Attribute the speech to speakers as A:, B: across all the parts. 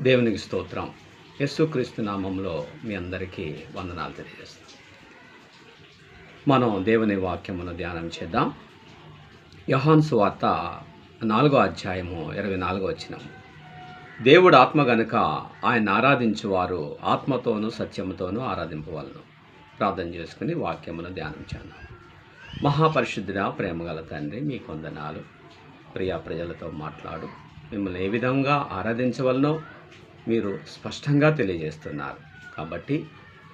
A: దేవునికి స్తోత్రం. యస్సుక్రీస్తు నామంలో మీ అందరికీ వందనాలు తెలియజేస్తాం మనం దేవుని వాక్యమును ధ్యానం చేద్దాం. యహాన్సు వార్త నాలుగో అధ్యాయము ఇరవై నాలుగో వచ్చిన దేవుడు ఆత్మ గనుక ఆయన ఆరాధించువారు ఆత్మతోనూ సత్యముతోనూ ఆరాధింపవలను. ప్రార్థన చేసుకుని వాక్యమును ధ్యానం చేద్దాం. మహాపరిశుద్ధుడ ప్రేమగల తండ్రి మీ కొందనాలు ప్రియా ప్రజలతో మాట్లాడు. మిమ్మల్ని ఏ విధంగా ఆరాధించవలనో మీరు స్పష్టంగా తెలియజేస్తున్నారు. కాబట్టి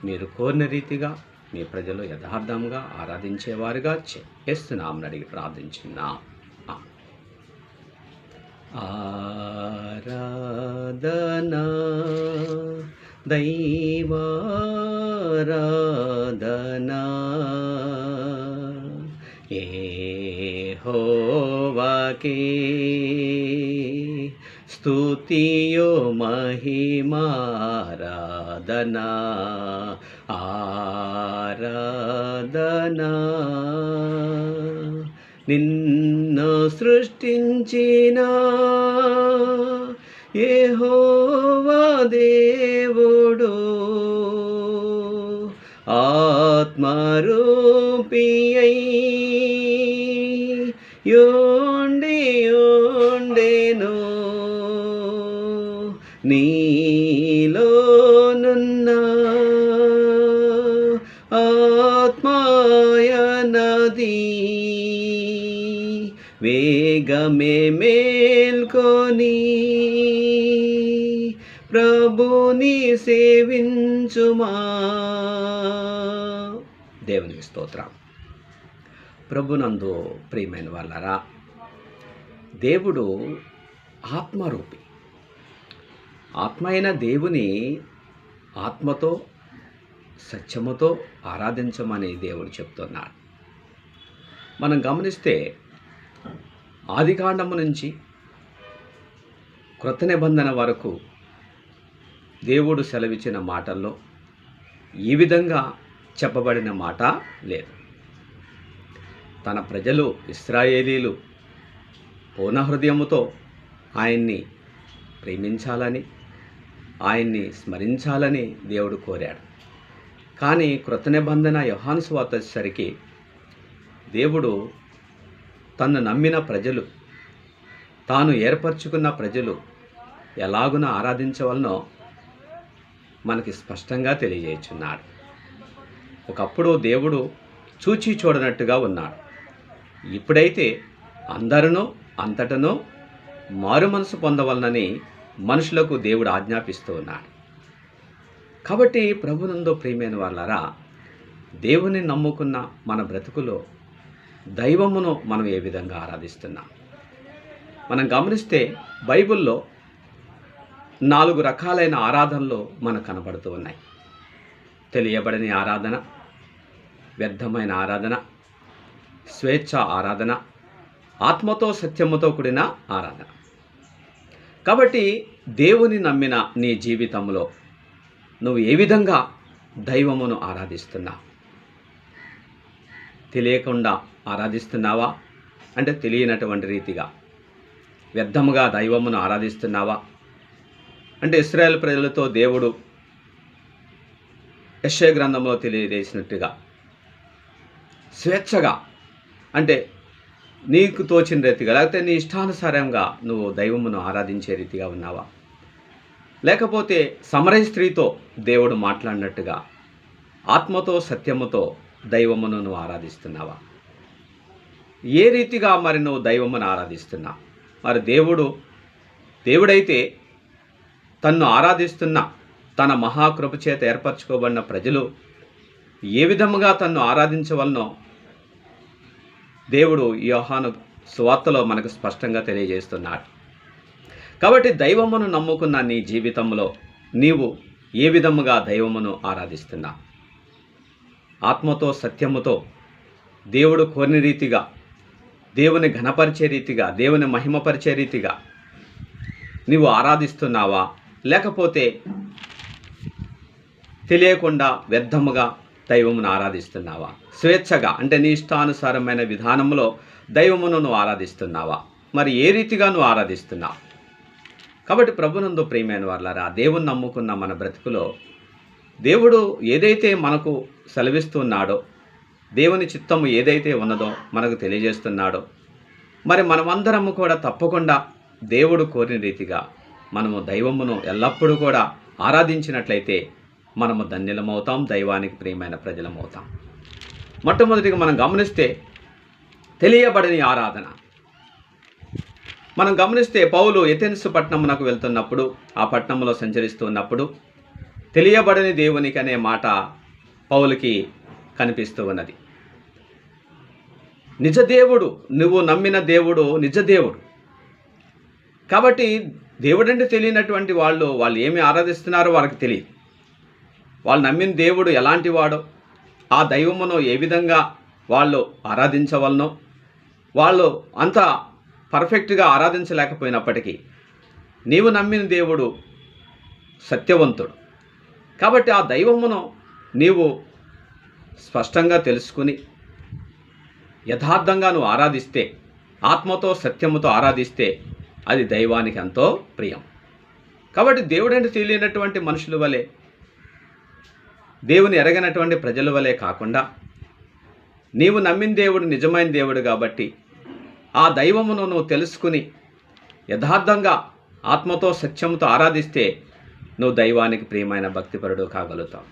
A: మీరు కోరిన రీతిగా మీ ప్రజలు యథార్థంగా ఆరాధించేవారుగా చేస్తున్నామని అడిగి ప్రార్థించున్నా. ఆరాధనా దైవారాధనా ఏ హోవాకే స్తుతియో మహిమారాధనా ఆరాధనా నిన్ను సృష్టించిన ఏహోవా దేవుడు ఆత్మరూపియై యోండి యోండేను నీలోనున్న ఆత్మాయ నది వేగమే మేల్కొని ప్రభుని సేవించుమా. దేవునికి స్తోత్రం. ప్రభునందు ప్రియమైన వాళ్ళరా దేవుడు ఆత్మరూపి. ఆత్మ అయిన దేవుని ఆత్మతో సత్యముతో ఆరాధించమని దేవుడు చెప్తున్నాడు. మనం గమనిస్తే ఆదికాండము నుంచి కృత నిబంధన వరకు దేవుడు సెలవిచ్చిన మాటల్లో ఈ విధంగా చెప్పబడిన మాట లేదు. తన ప్రజలు ఇస్రాయేలీలు పూర్ణ హృదయముతో ఆయన్ని ప్రేమించాలని ఆయన్ని స్మరించాలని దేవుడు కోరాడు. కానీ కృత నిబంధన యోహాను స్వాత వచ్చేసరికి దేవుడు తను నమ్మిన ప్రజలు తాను ఏర్పరచుకున్న ప్రజలు ఎలాగున ఆరాధించవలనో మనకి స్పష్టంగా తెలియజేస్తున్నాడు. ఒకప్పుడు దేవుడు చూచి చూడనట్టుగా ఉన్నాడు. ఇప్పుడైతే అందరినో అంతటనో మారు మనసు పొందవలనని మనుషులకు దేవుడు ఆజ్ఞాపిస్తూ ఉన్నాడు. కాబట్టి ప్రభునందు ప్రియమైన వాళ్ళరా దేవుని నమ్ముకున్న మన బ్రతుకులో దైవమును మనం ఏ విధంగా ఆరాధిస్తున్నాం? మనం గమనిస్తే బైబిల్లో నాలుగు రకాలైన ఆరాధనలు మనకు కనబడుతూ ఉన్నాయి. తెలియబడని ఆరాధన వ్యర్థమైన ఆరాధన స్వేచ్ఛ ఆరాధన ఆత్మతో సత్యముతో కూడిన ఆరాధన. కాబట్టి దేవుని నమ్మిన నీ జీవితంలో నువ్వు ఏ విధంగా దైవమును ఆరాధిస్తున్నా? తెలియకుండా ఆరాధిస్తున్నావా? అంటే తెలియనటువంటి రీతిగా. వ్యర్థముగా దైవమును ఆరాధిస్తున్నావా? అంటే ఇస్రాయేల్ ప్రజలతో దేవుడు యశ్వ గ్రంథంలో తెలియజేసినట్టుగా స్వేచ్ఛగా అంటే నీకు తోచిన రీతిగా లేకపోతే నీ ఇష్టానుసారంగా నువ్వు దైవమును ఆరాధించే రీతిగా ఉన్నావా? లేకపోతే సమరయ స్త్రీతో దేవుడు మాట్లాడినట్టుగా ఆత్మతో సత్యముతో దైవమును నువ్వు ఆరాధిస్తున్నావా? ఏ రీతిగా మరి నువ్వు దైవమును ఆరాధిస్తున్నా మరి దేవుడు దేవుడైతే తన్ను ఆరాధిస్తున్న తన మహాకృప చేత ఏర్పరచుకోబడిన ప్రజలు ఏ విధముగా తన్ను ఆరాధించవలనో దేవుడు యోహాను సువార్తలో మనకు స్పష్టంగా తెలియజేస్తున్నాడు. కాబట్టి దైవమును నమ్ముకున్న నీ జీవితంలో నీవు ఏ విధముగా దైవమును ఆరాధిస్తున్నా? ఆత్మతో సత్యముతో దేవుడు కోరిన రీతిగా దేవుని ఘనపరిచే రీతిగా దేవుని మహిమపరిచే రీతిగా నీవు ఆరాధిస్తున్నావా? లేకపోతే తెలియకుండా వ్యర్థముగా దైవమును ఆరాధిస్తున్నావా? స్వేచ్ఛగా అంటే నీ ఇష్టానుసారమైన విధానంలో దైవమును నువ్వు ఆరాధిస్తున్నావా? మరి ఏ రీతిగా నువ్వు ఆరాధిస్తున్నావు? కాబట్టి ప్రభునందు ప్రియమైన వాళ్ళారా దేవుని నమ్ముకున్న మన బ్రతుకులో దేవుడు ఏదైతే మనకు సెలవిస్తున్నాడో దేవుని చిత్తము ఏదైతే ఉన్నదో మనకు తెలియజేస్తున్నాడో మరి మనమందరము కూడా తప్పకుండా దేవుడు కోరిన రీతిగా మనము దైవమును ఎల్లప్పుడూ కూడా ఆరాధించినట్లయితే మనము ధన్యులమవుతాం దైవానికి ప్రియమైన ప్రజలమవుతాం. మొట్టమొదటిగా మనం గమనిస్తే తెలియబడని ఆరాధన. మనం గమనిస్తే పౌలు ఎథెన్స్ పట్టణమునకు వెళ్తున్నప్పుడు ఆ పట్టణంలో సంచరిస్తున్నప్పుడు తెలియబడని దేవునికి అనే మాట పౌలుకి కనిపిస్తూ ఉన్నది. నిజదేవుడు నువ్వు నమ్మిన దేవుడు నిజదేవుడు. కాబట్టి దేవుడంటే తెలియనటువంటి వాళ్ళు వాళ్ళు ఏమి ఆరాధిస్తున్నారో వాళ్ళకి తెలియదు. వాళ్ళు నమ్మిన దేవుడు ఎలాంటి వాడో ఆ దైవమును ఏ విధంగా వాళ్ళు ఆరాధించవలనో వాళ్ళు అంత పర్ఫెక్ట్గా ఆరాధించలేకపోయినప్పటికీ నీవు నమ్మిన దేవుడు సత్యవంతుడు. కాబట్టి ఆ దైవమును నీవు స్పష్టంగా తెలుసుకుని యథార్థంగా నువ్వు ఆరాధిస్తే ఆత్మతో సత్యముతో ఆరాధిస్తే అది దైవానికి ఎంతో ప్రియం. కాబట్టి దేవుడంటే తెలియనటువంటి మనుషుల వలె దేవుని ఎరగనటువంటి ప్రజల వలె కాకుండా నీవు నమ్మిన దేవుడు నిజమైన దేవుడు కాబట్టి ఆ దైవమును నువ్వు తెలుసుకుని యథార్థంగా ఆత్మతో సత్యముతో ఆరాధిస్తే నువ్వు దైవానికి ప్రియమైన భక్తిపరుడు కాగలుగుతావు.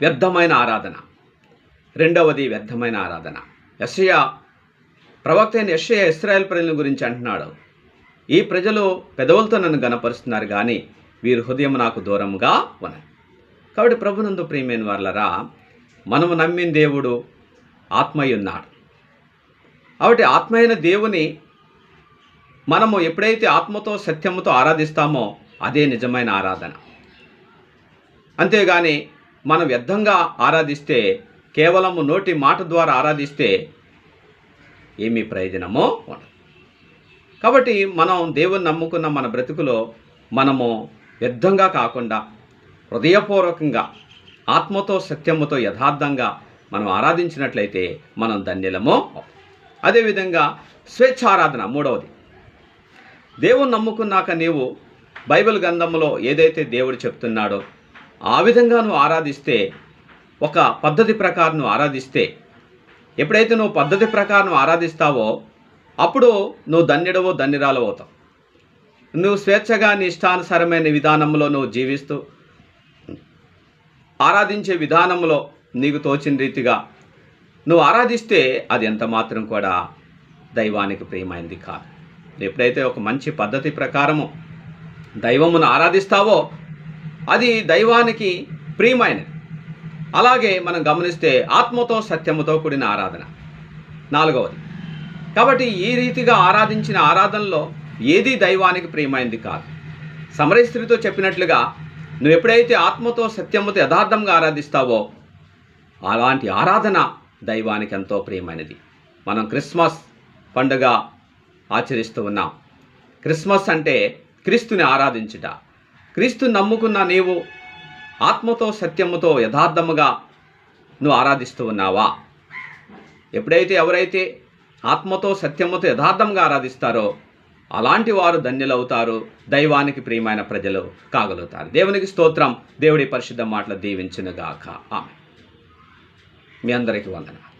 A: వ్యర్థమైన ఆరాధన. రెండవది వ్యర్థమైన ఆరాధన. యషయా ప్రవక్త అయిన యషయ ఇస్రాయల్ ప్రజల గురించి అంటున్నాడు. ఈ ప్రజలు పెదవులతో నన్ను గనపరుస్తున్నారు కానీ వీరి హృదయం నాకు దూరంగా ఉన్నాయి కాబట్టి ప్రభునందు ప్రియమైన వాళ్ళరా మనము నమ్మిన దేవుడు ఆత్మయున్నాడు. కాబట్టి ఆత్మైన దేవుని మనము ఎప్పుడైతే ఆత్మతో సత్యముతో ఆరాధిస్తామో అదే నిజమైన ఆరాధన. అంతేగాని మనం వ్యర్థంగా ఆరాధిస్తే కేవలము నోటి మాట ద్వారా ఆరాధిస్తే ఏమీ ప్రయోజనమో ఉండదు. కాబట్టి మనం దేవుని నమ్ముకున్న మన బ్రతుకులో మనము వ్యర్థంగా కాకుండా హృదయపూర్వకంగా ఆత్మతో సత్యముతో యథార్థంగా మనం ఆరాధించినట్లయితే మనం ధన్యులమో. అదేవిధంగా స్వేచ్ఛారాధన మూడవది. దేవుని నమ్ముకున్నాక నీవు బైబిల్ గ్రంథంలో ఏదైతే దేవుడు చెప్తున్నాడో ఆ విధంగా నువ్వు ఆరాధిస్తే ఒక పద్ధతి ప్రకారం నువ్వు ఆరాధిస్తే ఎప్పుడైతే నువ్వు పద్ధతి ప్రకారం ఆరాధిస్తావో అప్పుడు నువ్వు ధన్యుడవో ధన్యురాలు అవుతావు. నువ్వు స్వేచ్ఛగా నీ ఇష్టానుసారమైన విధానంలో నువ్వు జీవిస్తూ ఆరాధించే విధానంలో నీకు తోచిన రీతిగా నువ్వు ఆరాధిస్తే అది ఎంత మాత్రం కూడా దైవానికి ప్రియమైంది కాదు. ఎప్పుడైతే ఒక మంచి పద్ధతి ప్రకారము దైవమును ఆరాధిస్తావో అది దైవానికి ప్రియమైనది. అలాగే మనం గమనిస్తే ఆత్మతో సత్యముతో కూడిన ఆరాధన. నాలుగవది కాబట్టి ఈ రీతిగా ఆరాధించిన ఆరాధనలో ఏది దైవానికి ప్రియమైంది కాదు. సమరస్త్రితో చెప్పినట్లుగా నువ్వు ఎప్పుడైతే ఆత్మతో సత్యముతో యథార్థంగా ఆరాధిస్తావో అలాంటి ఆరాధన దైవానికి ఎంతో ప్రియమైనది. మనం క్రిస్మస్ పండుగ ఆచరిస్తూ ఉన్నాం. క్రిస్మస్ అంటే క్రీస్తుని ఆరాధించుట. క్రీస్తు నమ్ముకున్న నీవు ఆత్మతో సత్యముతో యథార్థముగా నువ్వు ఆరాధిస్తూ ఉన్నావా? ఎప్పుడైతే ఎవరైతే ఆత్మతో సత్యముతో యథార్థంగా ఆరాధిస్తారో అలాంటి వారు ధన్యులవుతారు దైవానికి ప్రియమైన ప్రజలు కాగలుగుతారు. దేవునికి స్తోత్రం దేవుడి పరిశుద్ధ మాటలు దీవించునుగాక. ఆమె మీ అందరికీ వందనాలు.